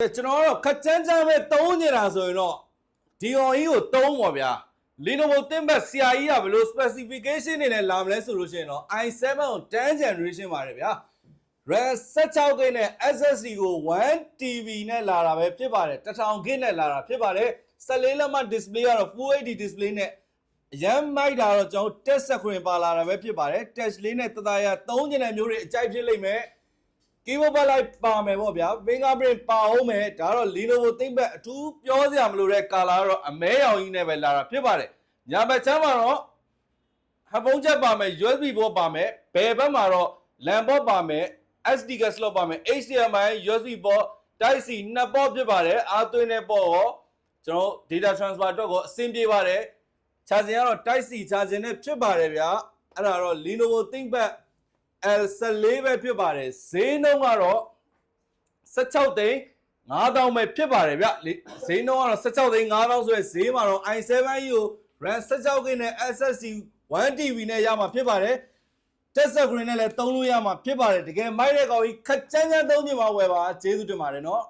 ကျွန်တော်ကတော့ခက်ချမ်းချမ်းပဲတုံးနေတာဆိုရင်တော့ဒီအောင်ကြီးကိုတုံးပါဗျာ Lenovo ThinkPad CIE ကဘယ်လို specification တွေနဲ့လာမလဲဆိုလို့ရှိရင်တော့ i7 ကို10 generation ပါတယ်ဗျာ RAM 16 GB နဲ့ SSD ကို 1 TB နဲ့လာတာပဲဖြစ်ပါတယ်1000 GB နဲ့လာတာဖြစ်ပါတယ်14လက်မ display ကတော့ Full HD display နဲ့အရမ်းမိုက်တာတော့ကျွန်တော် test screen ပါလာတာပဲဖြစ်ပါတယ် touch လေးနဲ့တသားရသုံးကျင်တဲ့မျိုးတွေအကြိုက်ဖြစ်လိမ့်မယ် keyboard backlight ပါမယ်ပေါ့ဗျာ fingerprint ပါအောင်မယ်ဒါတော့ Lenovo ThinkPad အထူးပြောစရာမလိုတဲ့ color ကတော့အမဲရောင်ကြီးနဲ့ပဲလာတာဖြစ်ပါတယ်ညာဘက်ချမ်းမှာတော့ဟပ်ဖုန်းချက်ပါမယ် USB ဘောပါမယ်ဘယ်ဘက်မှာတော့ LAN ဘောပါမယ် SD card slot ပါမယ် HDMI USB ဘော Type C နှစ်ဘောဖြစ်ပါတယ်အားသွင်းတဲ့ဘောရောကျွန်တော် data transfer အတွက်ကိုအဆင်ပြေပါတယ် charging ကတော့ Type C charging နဲ့ဖြစ်ပါတယ်ဗျာအဲ့ဒါတော့ Lenovo ThinkPad L14 ပဲဖြစ်ပါတယ်ဈေးနှုန်းကတော့16သိန်း9000ပဲဖြစ်ပါတယ်ဗျလေဈေးနှုန်းကတော့16သိန်း9000ဆိုရယ်ဈေးမှာတော့ i7e ကို RAM 16 GB နဲ့ SSD 1TB နဲ့ရမှာဖြစ်ပါတယ် test screen နဲ့လည်းသုံးလို့ရမှာဖြစ်ပါတယ်တကယ်မိုက်တဲ့ကောင်ကြီးခက်ချမ်းချမ်းသုံးချင်ပါဝယ်ပါကျေးဇူးတင်ပါတယ်နော်